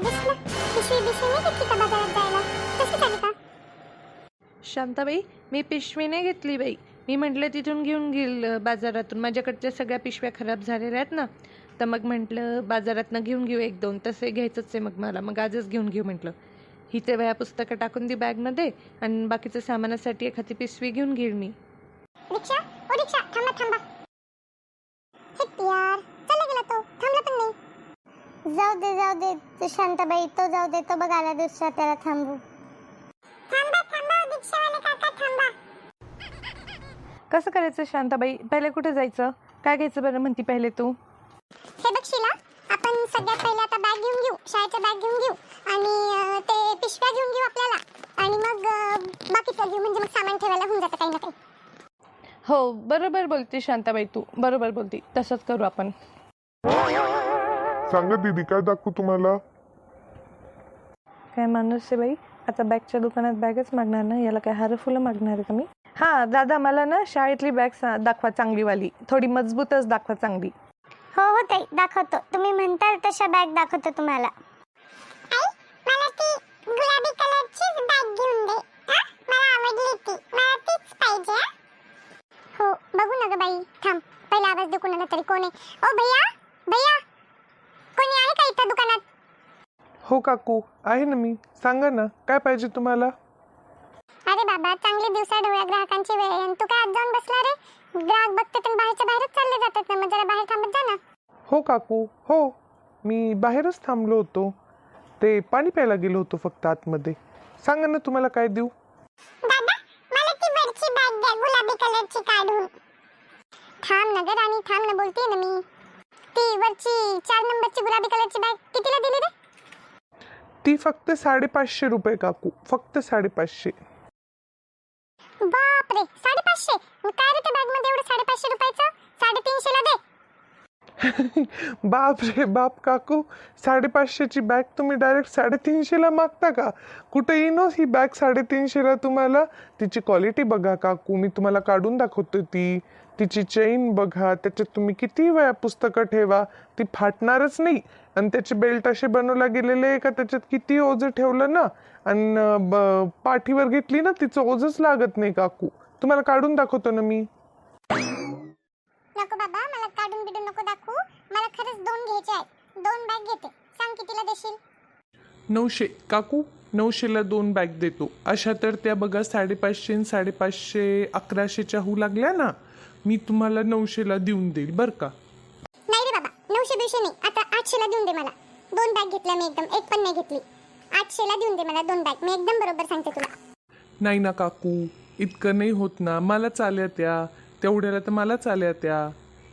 बॅगेसला पिशवी बिशवी नाही घेतली का बाजारात जायला? तसं झालं का? शांताबाई मी पिशवी नाही घेतली बाई. मी म्हटलं तिथून घेऊन घेईल अ, बाजारातून. माझ्याकडच्या सगळ्या पिशव्या खराब झालेल्या आहेत ना. तर मग म्हटलं बाजारातनं घेऊन घेऊ एक दोन. तसे घ्यायचंच आहे मग मला. मग आजच घेऊन घेऊ म्हटलं. ही ते वया पुस्तकं टाकून दी बॅगमध्ये आणि बाकीचं सामानासाठी एखादी पिशवी घेऊन घेईल मी. रिक्षा? ओ रिक्षा. थांबा थांबा. जाऊ दे जाऊ दे तो शांताबाई तो जाऊ दे. तो बघायला दुसरा त्याला थांबू. थांबा थांबा रिक्षावाले काका थांबा. कसं करायचं शांताबाई? पहिले कुठे जायचं? काय घ्यायचं बरं म्हणती पहिले तू? हे बघ शिला आपण सगळ्यात पहिले आता बॅग घेऊन घेऊ शाळेच्या बॅग घेऊन घेऊ आणि अं, ते पिशव्या घेऊन घेऊ आपल्याला. आणि मग अं, बाकीचं घेऊ म्हणजे मग सामान ठेवायला होऊन जातं काही ना काही. हो बरोबर बोलते शांताबाई तू. बरोबर बोलती. तसंच करू आपण. सांगा दीदी काय दाखवू तुम्हाला? काय माणूस आहे बाई? आता बॅगच्या दुकानात बॅगच मागणार ना याला काय हार फुलं मागणार आहे का मी? हां दादा मला ना शाळेतली बॅग दाखवा चांगलीवाली. थोडी मजबूतच दाखवा चांगली. हो हो ताई दाखवतो. तुम्ही म्हणताल तशा बॅग दाखवतो तुम्हाला. आई मला ती गुलाबी कलरचीच बॅग घेऊन दे. हा? मला आवडली ती. मला तीच पाहिजे हा? हो बघू ना ग बाई. थांब पहिला आवाज दे कोणाला तरी. कोण आहे? ओ भैया भैया. इथं दुकानात. हो काकू आहे ना मी. सांगा ना काय पाहिजे तुम्हाला? अरे बाबा चांगले दिवसा ढवळ्या ग्राहकांची वेळ. आहे आणि तू काय आज जाऊन बसला रे? ग्राहक बघते तर बाहेरच्या बाहेरच चालले जातात ना. मग जरा बाहेर थांबत जा ना. हो काकू हो. मी बाहेरच थांबलो होतो. ते पाणी प्यायला गेलो होतो फक्त आतमध्ये. सांगा ना तुम्हाला काय देऊ? दादा मला ती वरची बॅग द्या गुलाबी कलरची काढून. थांब ना ग राणी थांब ना बोलते ना मी. ती वरची चार नंबरची गुलाबी कलरची बॅग कितीला दिली रे? ती फक्त साडेपाचशे रुपये काकू. फक्त साडेपाचशे. बापरे साडेपाचशे? मग काय रे त्या बॅगमध्ये एवढं साडेपाचशे रुपयाचं? साडेतीनशे ला दे. बाप रे बाप काकू. साडेपाचशेची बॅग तुम्ही डायरेक्ट साडेतीनशेला मागता का? कुठं येईनच ही बॅग साडेतीनशेला तुम्हाला? तिची क्वालिटी बघा काकू. मी तुम्हाला काढून दाखवतो ती. तिची चेन बघा त्याच्यात तुम्ही किती वेळा पुस्तकं ठेवा ती फाटणारच नाही. आणि त्याचे बेल्ट असे बनवला गेलेले आहे का त्याच्यात किती ओझं ठेवलं ना? आणि पाठीवर घेतली ना तिचं ओझच लागत नाही काकू. तुम्हाला काढून दाखवतो ना मी. नको बाबा मला काढून बिडून नको दाखवू. मला खरंच दोन घ्यायचे आहेत. दोन बॅग घेते. सांग कितीला देशील? नऊशे काकू नऊशेला दोन बॅग देतो. अशा तर त्या बघा साडेपाचशे आणि साडेपाचशे अकराशेच्या होऊ लागल्या ना? मी तुम्हाला नऊशेला देऊन देईल बरं का? नाही रे बाबा नऊशे बिवशे नाही आता आठशेला देऊन दे मला. दोन बॅग घेतल्या मी एकदम एक पण नाही घेतली. आठशेला देऊन दे मला दोन बॅग मी एकदम बरोबर सांगते तुला. नाही ना काकू इतकं नाही होत ना. मला चाल्या त्या तेवढ्याला तर मला चाल्या त्या.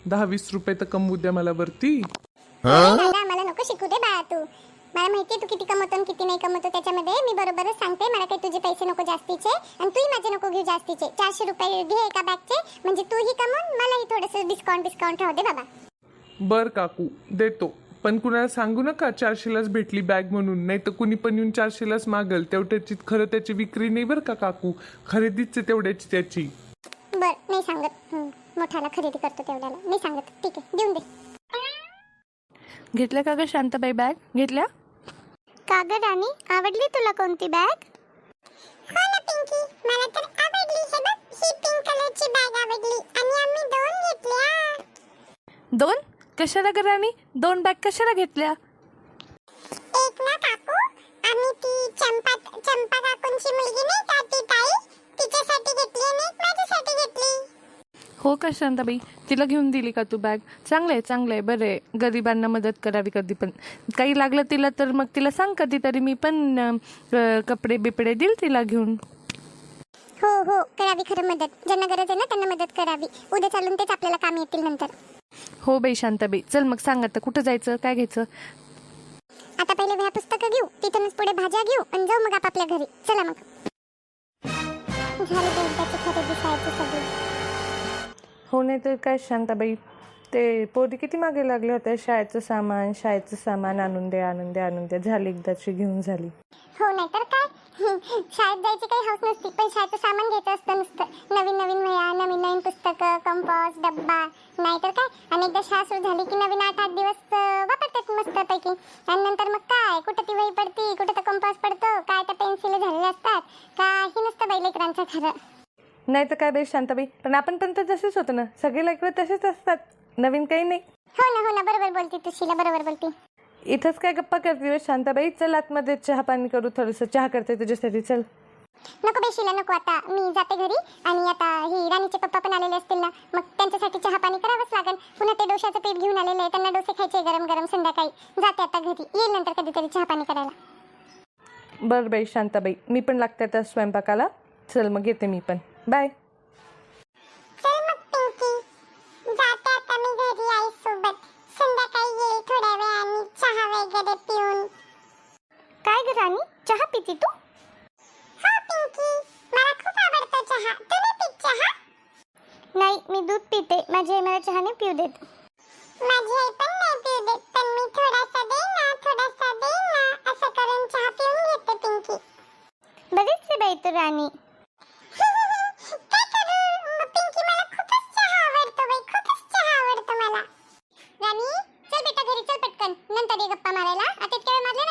दहा वीस रुपये तर कमवू द्या मला वरती. दादा मला नको शिकू दे बाळा तू. मला माहितीये तू किती कमवतो आणि किती नाही कमवतो त्याच्यामध्ये मी बरोबरच सांगते. मला काही तुझे पैसे नको जास्तीचे आणि तूही माझे नको घेऊ जास्तीचे. चारशे रुपये घे एका बॅगचे म्हणजे तूही कमवून मलाही थोडंसं डिस्काउंट डिस्काउंट राहू दे बाबा. बर काकू देतो. पण कुणाला सांगू नका चारशेलाच भेटली बॅग म्हणून. नाही तर कुणी पण येऊन चारशेलाच मागल. तेवढ्याची खरं त्याची विक्री नाही बरं का काकू? खरेदीच तेवढ्याची त्याची. बर नाही सांगत. मोठाला खरेदी करतो तेवढ्याला. नाही सांगत. ठीक आहे देऊन दे. घेतल्या का ग शांताबाई बॅग? घेतल्या? कागद आणि आवडली तुला कोणती बॅग हो ना पिंकी. मला तर आवडली. हे बघ ही पिंक कलरची बॅग आवडली. आणि आम्ही दोन घेतल्या. दोन? कशाला ग राणी? दोन बॅग कशाला घेतल्या? हो का शांताबाई तिला घेऊन दिली का तू बॅग चांगलं आहे चांगलं आहे बरं आहे. गरिबांना मदत करावी कधी पण. काही लागलं तिला तर मग तिला सांग कधीतरी. मी पण कपडे बिपडे देईल तिला घेऊन. हो हो. करावी खरं मदत. ज्यांना गरज आहे ना त्यांना मदत करावी. उद्या चालून तेच आपल्याला काम येतील नंतर. हो बाई शांताबाई. चल मग सांग आता. कुठं जायचं? काय घ्यायचं? आता पहिले वह्या पुस्तकं घेऊ. तिथूनच पुढे भाज्या घेऊ आणि जाऊ मग आपापल्या घरी. चला मग. झाली खरेदी शाळेची सगळी. हो नाही तर काय शांताबाई ते पोरी किती मागे लागले होते? शाळेचं सामान शाळेचं सामान आणून दे आणून दे आणून दे. झाली एकदाची घेऊन झाली. हो नाही तर काय? शाळेत जायची काही हौस नसती पण शाळेचं सामान घ्यायचं असतं नुसतं. नवीन नवीन वह्या नवीन नवीन पुस्तकं कंपास डब्बा. नाहीतर काय? आणि एकदा शाळा सुरू झाली की नवीन आठ आठ दिवस अं, वापरतात मस्तपैकी. आणि नंतर मग काय? कुठं ती वही पडती कुठं तर कंपास पडतो. काय तर पेन्सिल झालेल्या असतात? काही नसतं बाई लेकरांचं खरं. नाही तर काय बाई शांताबाई? पण आपण पण तर तसेच होतो ना. सगळे लेकरं तसेच असतात. नवीन काही नाही. हो ना हो ना. बरोबर बोलती तू शिला. बरोबर बोलती. इथंच काय गप्पा करते हो शांताबाई? चल आतमध्ये चहा पाणी करू थोडंसं. चहा करते तुझ्यासाठी. चल. नको बेशीला नको. आता मी जाते घरी आणि आता ही राणीचे पप्पा पण आलेले असतील ना मग त्यांच्यासाठी चहा पाणी करावंच लागेल. पुन्हा ते डोशाचं पीठ घेऊन आलेले आहे त्यांना डोसे खायचे गरम गरम संध्याकाळी. जाते आता घरी. येईल नंतर कधीतरी चहा पाणी करायला. बरं बाई शांताबाई. मी पण लागते आता स्वयंपाकाला. चल मग येते मी पण. बाय. चल मग पिंकी. जाते आता मी घरी आई सोबत संध्याकाळी येईल थोड्या वेळाने चहा वगैरे पिऊन. काय ग राणी? चहा पिती तू? हो पिंकी. मला खूप आवडतो चहा. तू नाही पित चहा? नाही मी दूध पिते. माझी आई मला चहा नाही पिऊ देत. माझी आई पण नाही पिऊ देत पण मी थोडासा दे ना थोडासा दे ना असं करून चहा पिऊन घेते पिंकी. बरीच बाई तू राणी. नंतर ये गप्पा मारायला. आता इतक्या वेळ मारले?